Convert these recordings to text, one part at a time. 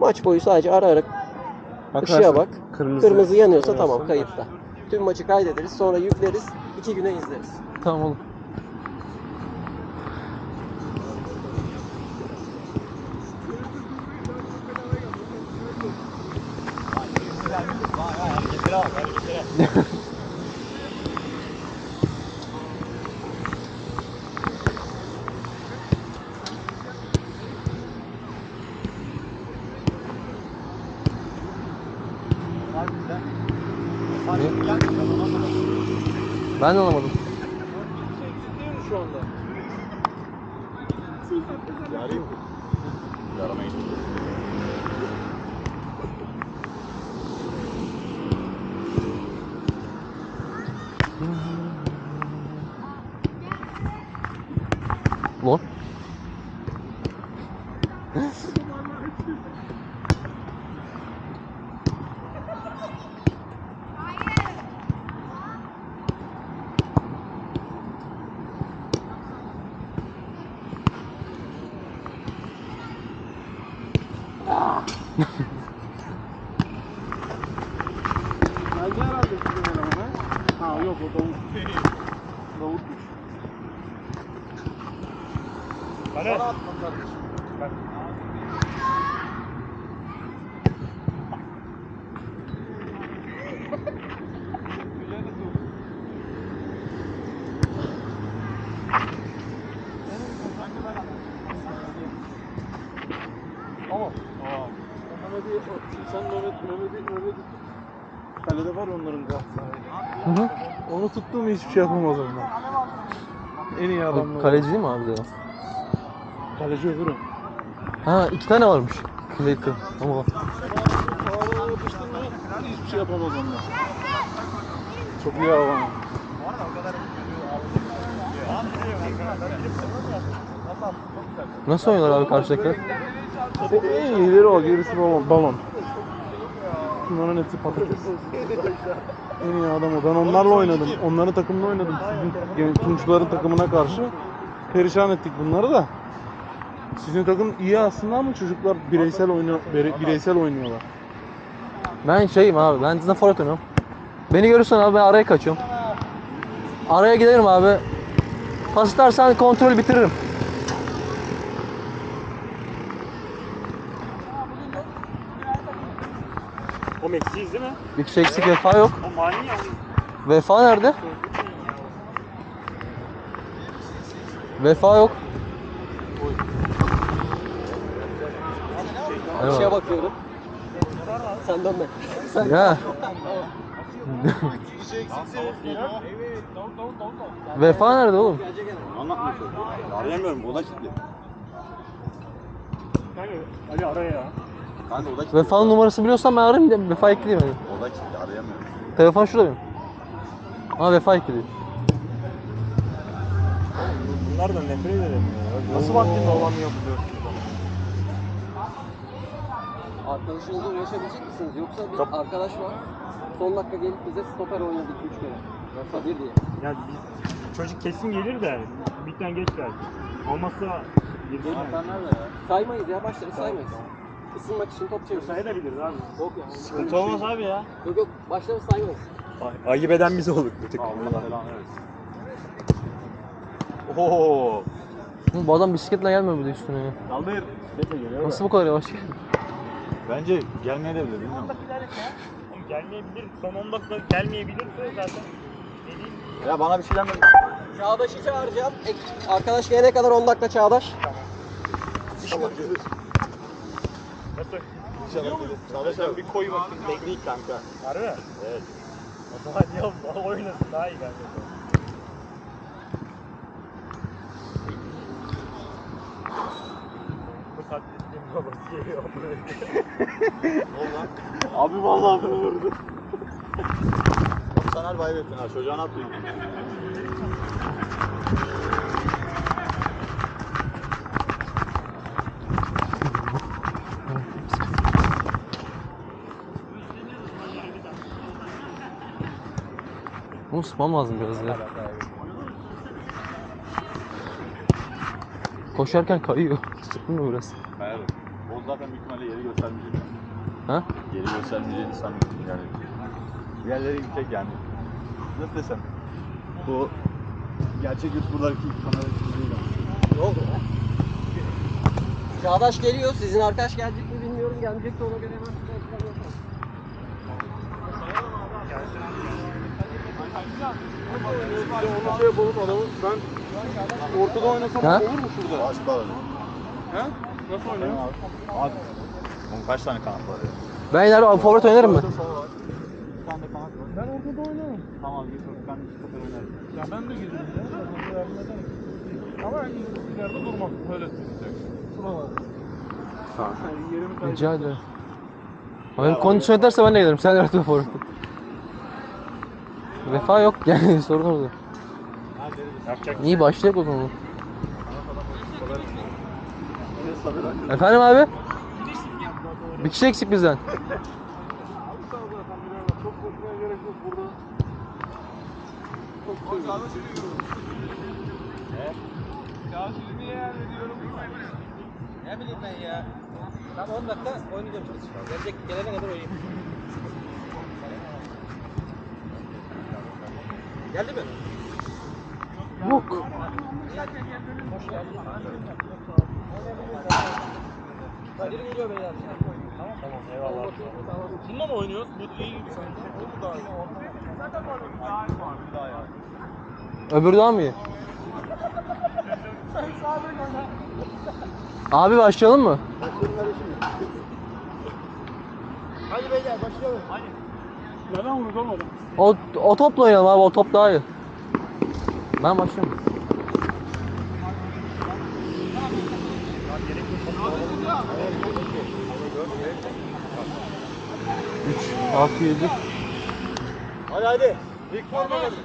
Maç boyu sadece ara ara Bakarsın. ışığa bak. Kırmızı, Kırmızı yanıyorsa yanıyorsa tamam kayıtta. Tüm maçı kaydederiz sonra yükleriz. iki güne izleriz. Tamam oğlum. Ben de anlamadım. şu anda. Yarayım. Geldi herhalde sizin elemana. Ha yok o Davut. Davutmuş. Bana atma kardeşim. Ama. Aa. Mehmet'i, sen Mehmet, Mehmet'i, Mehmet'i Kalede var onların hı. Onu tuttu mu hiçbir şey yapamaz onlar. En iyi adamlar. Kaleci değil mi abi de? Kaleci öbürü. Ha iki tane varmış. Clayton. Ama yapıştın mı hiçbir şey yapamaz onlar. Çok iyi hava. nasıl oynuyorlar abi karşıdakiler? En iyileri o, gerisi balon. balon. Bunların hepsi patates. en iyi adam o. Ben onlarla oynadım. Onların takımında oynadım. Sizin gen- Tunçların takımına karşı. Perişan ettik bunları da. Sizin takım iyi aslında ama çocuklar bireysel bire- bireysel oynuyorlar. Ben şeyim abi. Ben zaten forvet oynuyorum. Beni görürsen abi ben araya kaçıyorum. Araya giderim abi. Pas kontrol bitiririm. O Messi'yiz değil mi? Kişi eksik vefa yok. O mani ya. Vefa nerede? Vefa yok. Bir şeye bakıyorum. Sen dönme. Sen Ya. Vefa nerede oğlum? Anlatmıyor. Arayamıyorum. O da kilitli. Kanka Ali ara ya. Kanka o da kilitli. Vefa'nın numarası biliyorsan ben arayayım da Vefa ekleyeyim hadi. O da kilitli. Arayamıyorum. Telefon şurada benim. Ama Vefa ekledi. Bunlar da nefret ederim ya. Nasıl vaktinde olan yapıyor? arkadaşınızla ulaşabilecek misiniz? Yoksa bir arkadaş var. Son dakika gelip bize stoper oynadı 2-3 kere. 1 diye. Ya biz, çocuk kesin gelir de bitten geç geldi. Olmazsa girdi yani. nerede ya? Saymayız ya başları saymayız. Isınmak için top çeviriyoruz. Sayabiliriz abi. Yok ya. Sıkıntı olmaz abi ya. Yok yok başları saymayız. Ayıp eden biz olduk bir tık. Allah belanı versin. Oo. Oğlum Bu adam bisikletle gelmiyor bir de üstüne ya. Kaldır. Geliyor. Nasıl bu kadar yavaş geldi? Bence gelmeye de bilir bilmiyorum. Oğlum gelmeyebilir. Son 10 dakika gelmeyebilir zaten. Dediğim Ya bana bir şey demedi. Çağdaş'ı çağıracağım. Ek- Arkadaş gelene kadar 10 dakika Çağdaş. Nasıl? Çağdaşlar bir koy bakın. Teknik kanka. Harbi mi? Evet. O zaman ya oynasın daha iyi bence. Bu tatlinin babası geliyor. Abi vallahi bunu vurdu. Taner Bayrettin ha çocuğuna atmayın. Bunu sıkmam lazım biraz ya. Koşarken kayıyor. Sıktın mı biraz? Hayır. O zaten büyük ihtimalle yeri göstermeyecek. Ha? Yeri göstermeyeceğini sanmıyorum yani. Diğerleri yüksek yani. Nasıl desem? Bu gerçek YouTuber'daki kamera değil. Ne oldu ya? Çağdaş geliyor. Sizin arkadaş gelecek mi bilmiyorum. Gelmeyecek de ona göre hemen size ekran yapalım. Onu şey yapalım adamı. Ben ortada oynasam Ha? olur mu şurada? Başka alalım. He? Nasıl oynuyor? Abi. Onun kaç tane kanat var ya? Ben ileride abi forvet oynarım de var. Ben ortada oynarım. Tamam git ben sefer oynarım. Ya ben de gelirim ya. De. Ama ileride durmam. Öyle tutacak. Yerimi kaybettim. Rica ederim. Benim kondisyon ederse ben de gelirim. Sen yaratma forveti. Vefa yok yani sorun orada. Yapacak İyi başlayalım o zaman. Efendim abi? Bir kişi eksik bizden. Gerek yok burada. Çok seviyorum. Ne bileyim ben ya. Tam 10 dakika oynayacağım şimdi. Gelecek gelene kadar oynayayım. Geldi mi? Yok. Kadir geliyor beyler. Tamam eyvallah. Bununla mı oynuyoruz? Bu iyi gibi sanki. Bu mu daha iyi? Öbürü daha mı iyi? Abi başlayalım mı? Neden vurdu oğlum? O, o topla oynayalım abi o top daha iyi. Ben başlıyorum. Üç, altı, yedi. Hadi hadi. İlk forma gelin.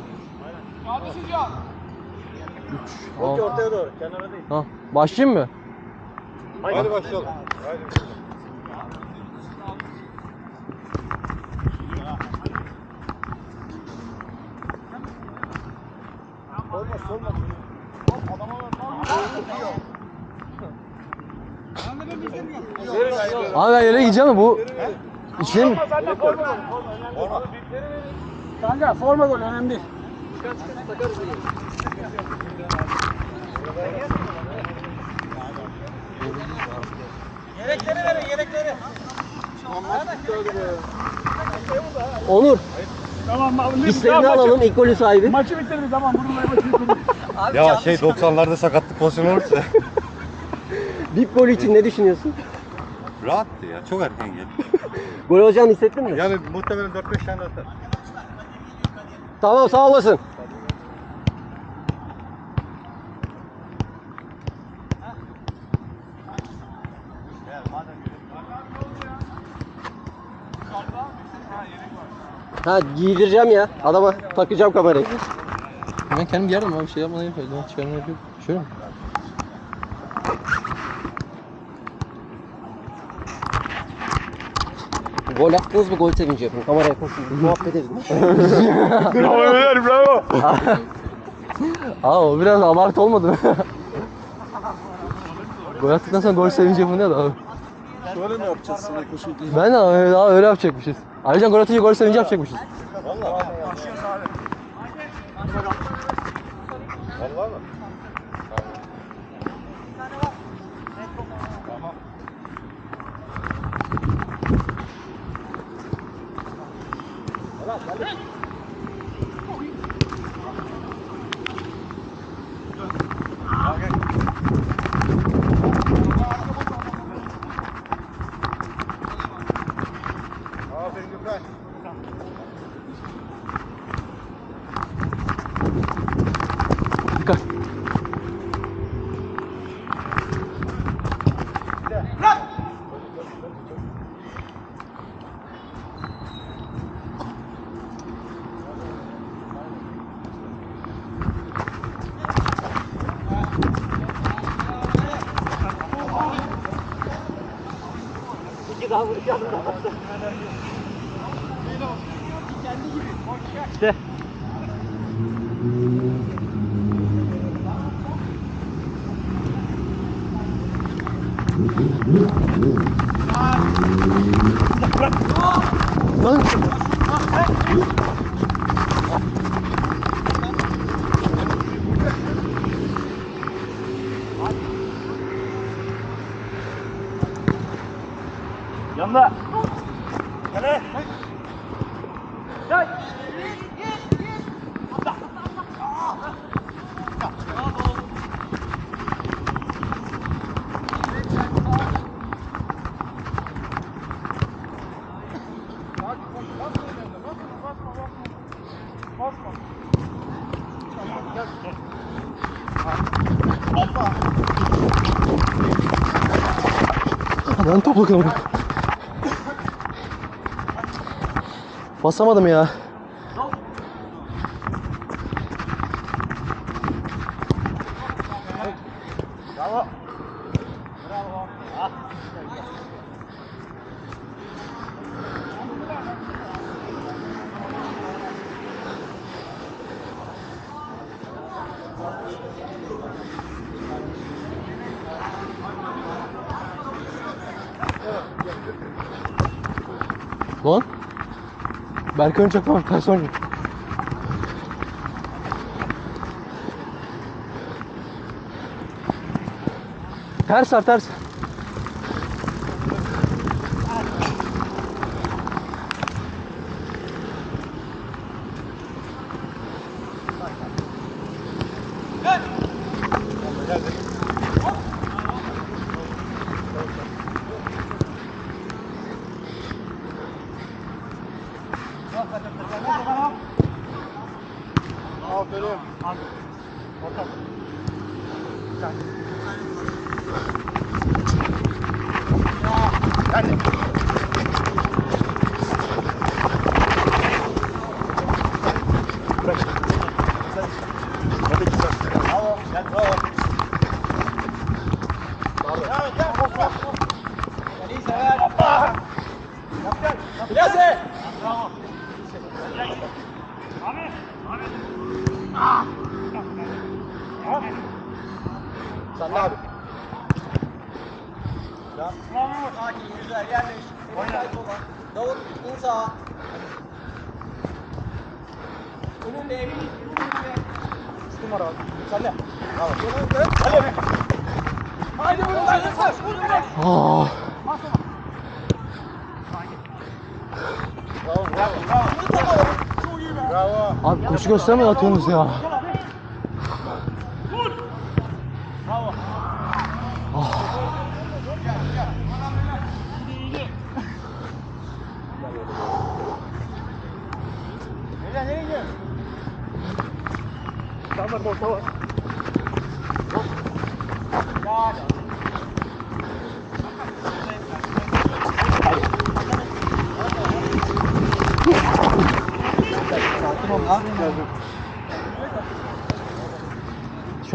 Üç, Çok altı. ortaya doğru. Kenara değil. Ha, başlayayım mı? Hadi, başlayalım. Hadi. Olmaz, olmaz. Abi ben yere gideceğim mi bu? İçine mi? Kanka forma gol önemli değil. Takarız diye. Yelekleri verin yelekleri. Onur, Tamam abi. isteğini alalım ilk golü sahibi. Maçı bitirdi tamam. Bununla maçı bitirdi. Abi Ya şey şu an. 90'larda sakatlık pozisyonu olursa. Bip golü için ne düşünüyorsun? Rahattı ya. Çok erken geldi. Gol olacağını hissettin mi? Yani muhtemelen 4-5 tane atar. Tamam sağ olasın. Ha giydireceğim ya. Adama takacağım kamerayı. Ben kendim giyerdim abi bir şey yapmadan yapıyorum. Ben çıkarma yapıyorum. Şöyle mi? Gol attınız mı gol sevinci yapın. Kameraya koşun. Muhabbet edin. Bravo beyler bravo. Aa o biraz abartı olmadı mı? gol attıktan sonra gol sevinci yapın ya da abi. Şöyle mi yapacağız sana koşu Ben de öyle, daha öyle yapacakmışız. Ayrıca gol atınca gol sevinci yapacakmışız. Vallahi Aferin Lan. Yanında. Kale. Topu kaldım. Basamadım ya. Lan. Berk Önçak var ters oynuyor. Ters var ters. Davut Aa. Abi koşu göstermeden atıyorsunuz ya. Şu an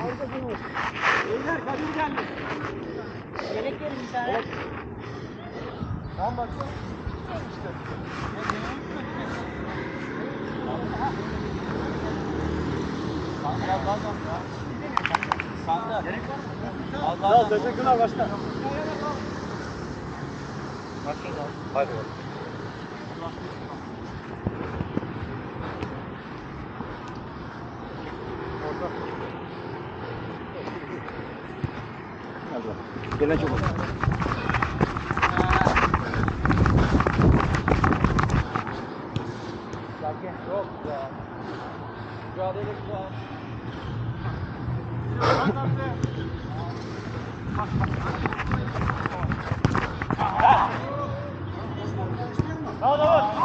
Girme. Beyler Kadir geldi. Yelek verin bir tane. Tamam baksana. Sağ ol teşekkürler başkan. Hadi bakalım. Gelen çok oldu. Çok güzel. Mücadele güzel. Sağ ol Davut.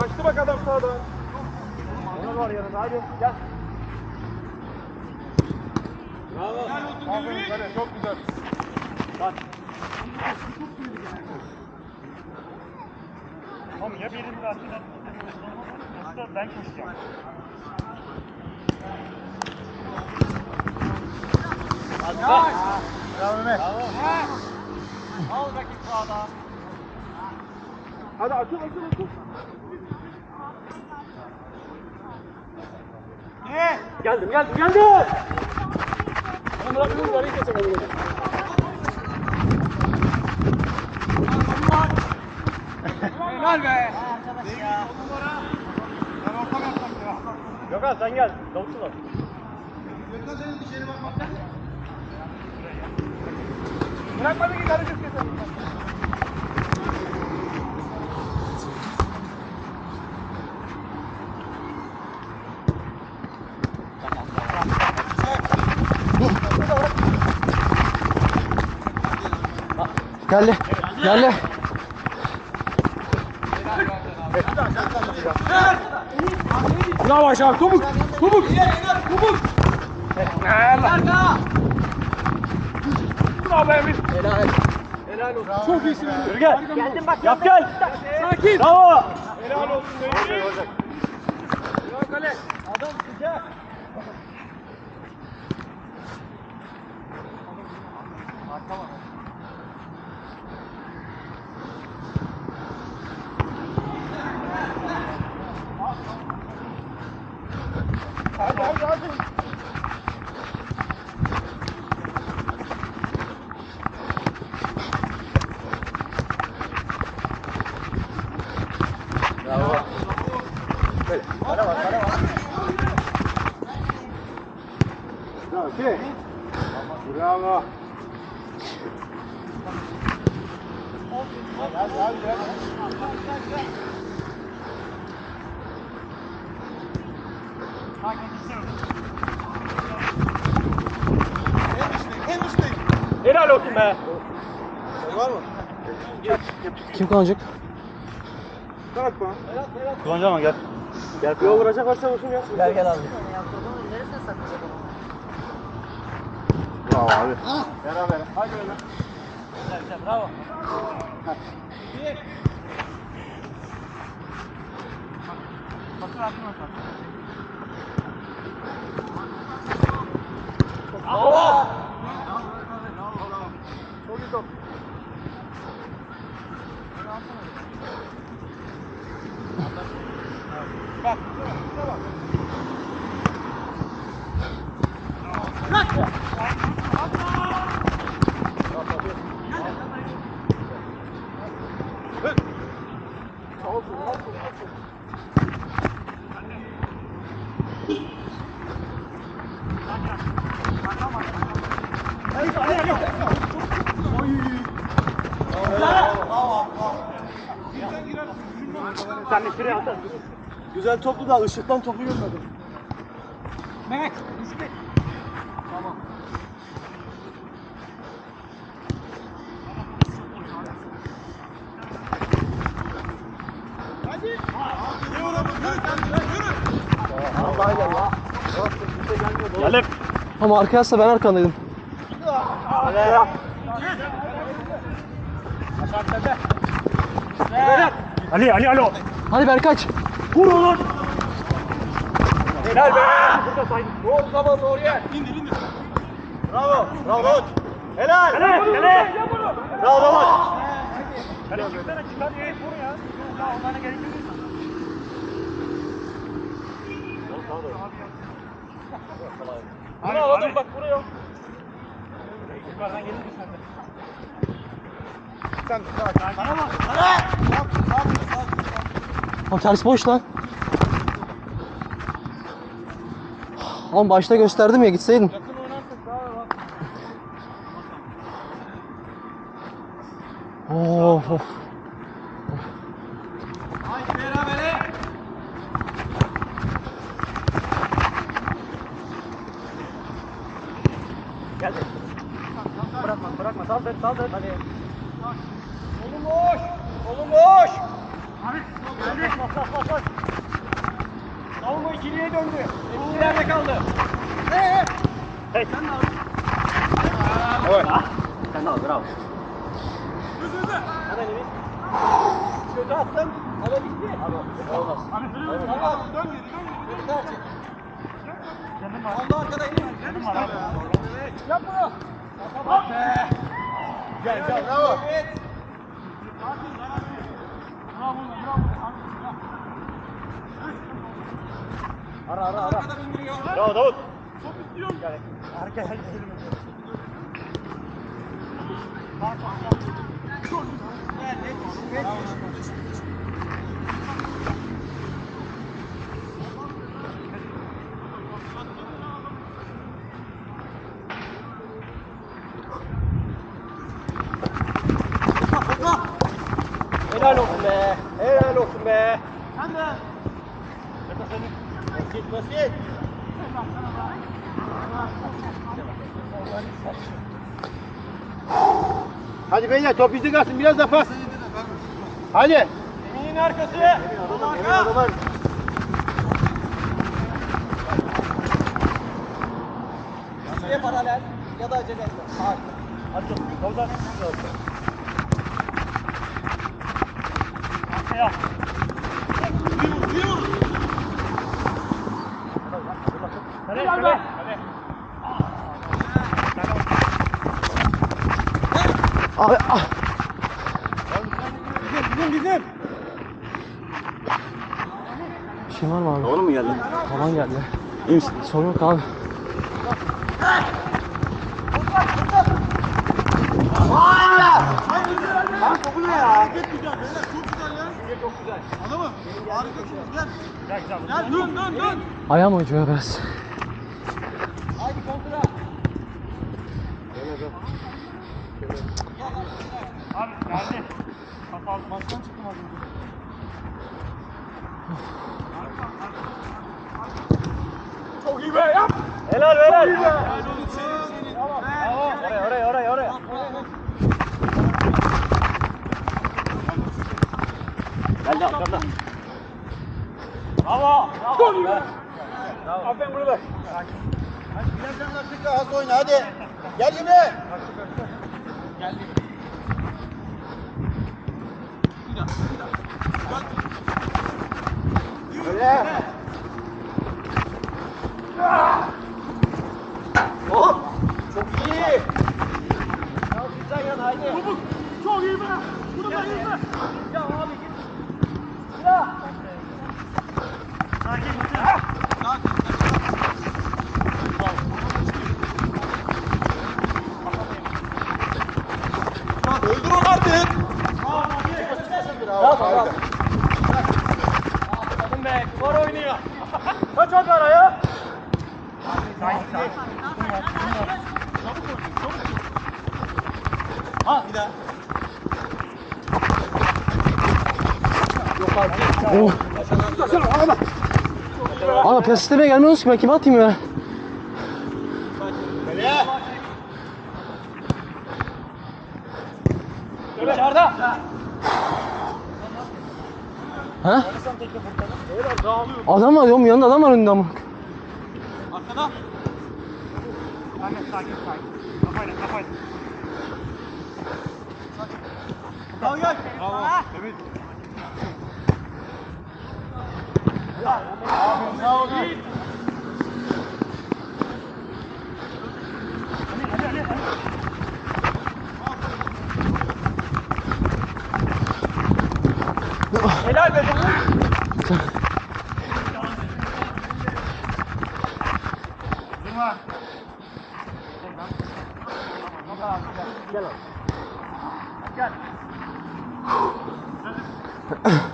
Kaçtı bak adam sağdan. Onlar var yanında hadi gel. Aferin kale çok güzel. Tamam ya birini de atın. Yoksa ben koşacağım. Bravo Mehmet. Al rakip sağda. Hadi açıl açıl açıl. Geldim geldim geldim. Gökhan sen gel. Davutçu var. Bırakmadı ki karıcık kesin. Geldi. Geldi. Bravo aşağı topuk. Topuk. Topuk. Bravo Emir. Helal. Çok iyisin Emir. Gel. Geldim bak. Yap gel. Sakin. Bravo. Helal olsun Emir. Adam sıcak. Hadi hadi hadi. Bravo. Bravo. Hadi hadi hadi. Helal olsun be. Kim kalacak? Kalkma. Kullanacağım gel. Gel. Yol vuracak varsa vursun ya. Gel gel abi. Bravo abi. Beraber. Hadi öyle. Bravo. Bakın aklına bak. Çok iyi top. Bak, şuna bak. Olsun, olsun, olsun. Sen de şuraya atar. Toplu da ışıktan topu görmedim. Mehmet, riskli. Gelip. Ama arkaya ben arkandaydım. Ali Ali alo. Hadi Berkaç. Vur oğlum. Helal be. Doğru doğru yer. İndir indir. Bravo. Bravo Davut. Helal. Hele hele. Bravo Davut. Hele çıksana çıkar diye vur ya. Ya onlara gerek yok. Bravo Davut bak vuruyor. Yukarıdan gelir mi sen de? Sen Bana bak. O ters boş lan. Oğlum başta gösterdim ya gitseydin. Of of. Bırakma bırakma. Saldır saldır. Hadi. Kolun boş. Kolun boş. Abi geldi. Bas bas bas ikiliye döndü. Hepsi nerede kaldı? Hey sen de al. Evet. Sen de al bravo. Hemen Enis. Kötü attım. Ama bitti. Olmaz. Abi sürüyor. Tamam. Dön geri dön geri. Dön geri. Kendim var. Allah arkada Enis. Kendim var abi. Yap bunu. Bak be. Gel gel. Bravo. Ara ara ara. Bravo Davut. Arka gel. Helal olsun be. Helal olsun be. Sen de. Basit basit. Beyler top bizde kalsın biraz da pas. Hadi. Emin'in arkası. Emin arka. Ya paralel ya da acele etme. Harika. Hadi çok. Davuzlar. Arkaya. Kale, kale. Kale. Abi ah. Bizim bizim. Bir şey var mı abi? Oğlum mu geldi? Taban geldi. İyi misin? Sorun yok abi. Lan topu ne ya? Hareket güzel beyler çok güzel ya. Çok güzel. Harikasınız gel. Gel güzel. Gel dön dön dön. Ayağım acıyor biraz. Haydi kontra. Abi geldi. Kapalı. Maçtan çıktım az önce. Çok iyi be yap. Helal helal. Bravo. Oraya oraya oraya oraya. Geldi arkamda. Bravo. İyi be. Aferin ver. Hadi bilemeden dakika az oyna hadi. Gel gibi. Öyle. Hop. Çok iyi. Ya güzel yan haydi. Çok iyi be. Bunu da iyi be. Ya abi git. Ya. Sakin git. Öldür onu artık. Bravo. Harika. Kadın be. Var oynuyor. Kaç hadi araya. Sakin sakin. Ha bir daha. Oh. Abi pes istemeye gelmiyorsunuz ki ben kime atayım ya? Böyle. Dışarıda. Ha? Adam var diyorum yanında adam var önünde ama. Arkada. Sakin sakin sakin. Kafayla kafayla. Helal be bana. Zuma. Gel abi. Gel. Gel.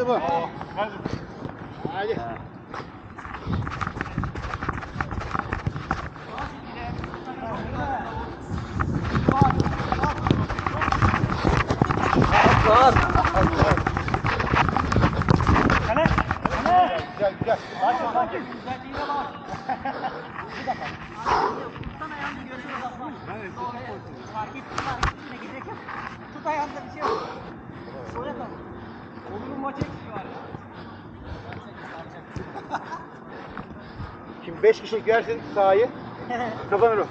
İşte bu. Hadi. Güzel güzel. Sakin sakin. Tut ayağında bir şey yok. Şöyle kal. Oğlum maçı eksiği var ya. Şimdi 5 kişi girersin sahayı. Kazanır o.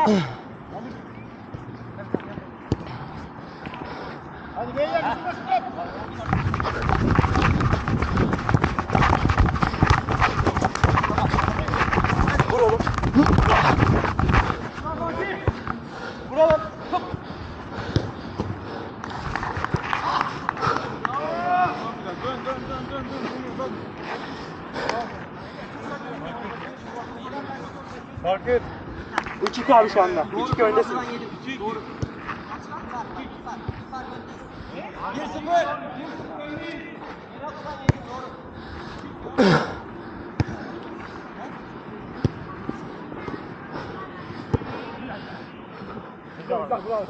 etme. Hadi beyler üstüne stop. Vur oğlum. Vur oğlum. Hop. Dön dön dön dön dön. Fark et. 3-2 abi şu anda. 3-2 öndesin. Doğru. 1-0.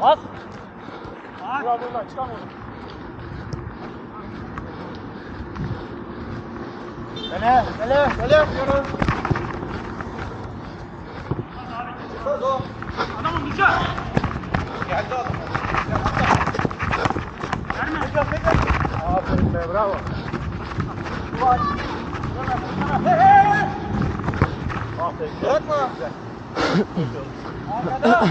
Bas. Bravo buradan çıkamıyorum. Hele, hele, hele yapıyoruz. Adamım dışarı. Geldi adam. Verme. Tekrar, tekrar. Aferin be, bravo. Duvar. Hey, hey, hey. Aferin. Bırakma. Güzel. Arkada.